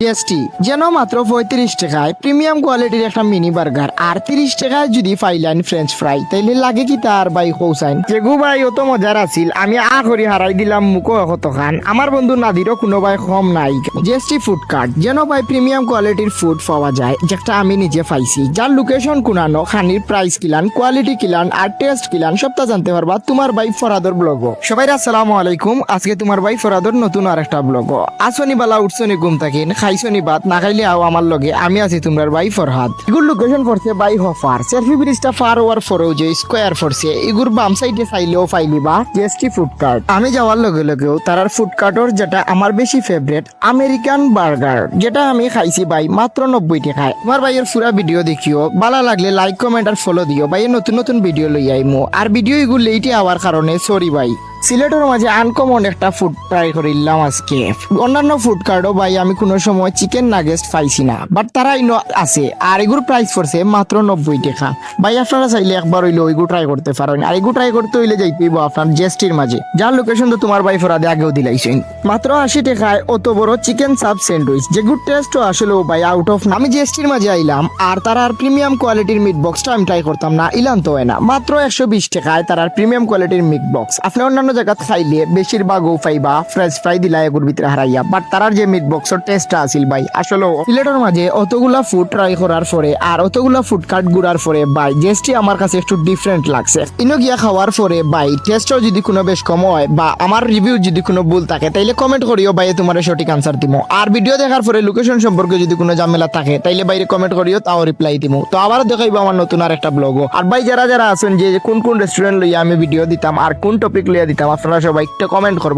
Tasty যেন মাত্র পঁয়ত্রিশ টাকায় প্রিমিয়াম কোয়ালিটির একটা মিনি বার্গার আর তিরিশ টাকায় যদি ফাইলাইন ফ্রেঞ্চ ফ্রাই তাইলে লাগে কি তার বাই কৌসাইন যেগু ভাই অত মজার আছিল আমি আ করি হারাই দিলাম মুখো কত খান। আমার বন্ধু নাদিরও কোনো ভাই কম নাই। জেস্টি ফুড কার্ট যেন ভাই প্রিমিয়াম কোয়ালিটির ফুড পাওয়া যায় যেটা আমি নিজে পাইছি। যার লোকেশন কুনানো খানির প্রাইস কিলান কোয়ালিটি কিলান আর টেস্ট কিলান সবটা জানতে পারবা তোমার ভাই ফরাদর ব্লগ সবাই আসসালামু আলাইকুম আজকে তোমার ভাই ফরাদর নতুন আর একটা ব্লগ আসনি বালা উঠছনি ঘুম থাকিন খাইছনি বাত, না খাইলে আও আমার লগে। আমি আছি তোমার ভাই ফরহাদ এগুর লোকেশন পড়ছে বাই হফার সেলফি ব্রিজটা ফার ওয়ার ফরেও যে স্কোয়ার ফরছে এগুর বাম সাইডে চাইলেও ফাইলিবা জিএসটি ফুড কার্ট আমি যাওয়ার লগে লগেও তারার ফুড কার্টর যেটা আমার বেশি ফেভারিট আমেরিকান বার্গার যেটা আমি খাইছি ভাই মাত্র নব্বই টাকায়। তোমার ভাইয়ের পুরা ভিডিও দেখিও, ভালো লাগলে লাইক কমেন্ট আর ফলো দিও। ভাই নতুন নতুন ভিডিও লই আইমু। আর ভিডিও এগুলো লেটে আওয়ার কারণে সরি ভাই। সিলেটের মাঝে আনকমন একটা ফুড ট্রাই করিলাম আজকে। অন্যান্য ফুড কার্ডও ভাই, আমি কোনো সময় চিকেন নাগেস্ট পাইছি না বাট তারা ইনো আছে, আর এগুর প্রাইস পড়ছে মাত্র নব্বই টাকা। ভাই, আপনারা চাইলে একবার হইলে ওইগু ট্রাই করতে পারেন, আর এগু ট্রাই করতে হইলে যাইতে হইব আপনার জেস্টির মাঝে। যার লোকেশন তো তোমার ভাই ফরাদে আগেও দিলাইছেন। মাত্র আশি টাকায় অত বড় চিকেন সাব স্যান্ডউইচ যে গুড টেস্টও আসলেও ভাই আউট অফ আমি জিএসটির মাঝে আইলাম, আর তার আর প্রিমিয়াম কোয়ালিটির মিট বক্সটা আমি ট্রাই করতাম না ইলান তো হয় না। মাত্র একশো বিশ টাকায় তার প্রিমিয়াম কোয়ালিটির মিট বক্স আপনি অন্যান্য জায়গাত বেশিরভাগ ও পাইবা ফ্রেঞ্চ ফ্রাই দিলা এগুর ভিতরে হারাইয়া। বাট তারার যে মিট বক্সের টেস্টটা আছিল ভাই। আসলে সিলেটের মাঝে অতগুলা ফুড ট্রাই করার পরে আর অতগুলা ফুড কার্ট ঘুরার পরে ভাই জিএসটি আমার কাছে একটু ডিফারেন্ট লাগছে। ইনো গিয়া খাওয়ার পরে ভাই টেস্টও যদি কোনো বেশ কম হয় বা আমার রিভিউ যদি কোনো ভুল থাকে, তাইলে কমেন্ট করিও ভাই তোমার সঠিক আনসার দিমো। আর ভিডিও দেখার পরে লোকেশন সম্পর্কে যদি কোনো ঝামেলা থাকে, তাইলে বাইরে কমেন্ট করিও, তাও রিপ্লাই দিমু। তো আবার দেখাইবো আমার নতুন আর একটা ব্লগও আর ভাই, যারা যারা আছেন যে কোন কোন রেস্টুরেন্ট লইয়া আমি ভিডিও দিতাম আর কোন টপিক লইয়া দিতাম আপনারা সবাই একটা কমেন্ট করবা।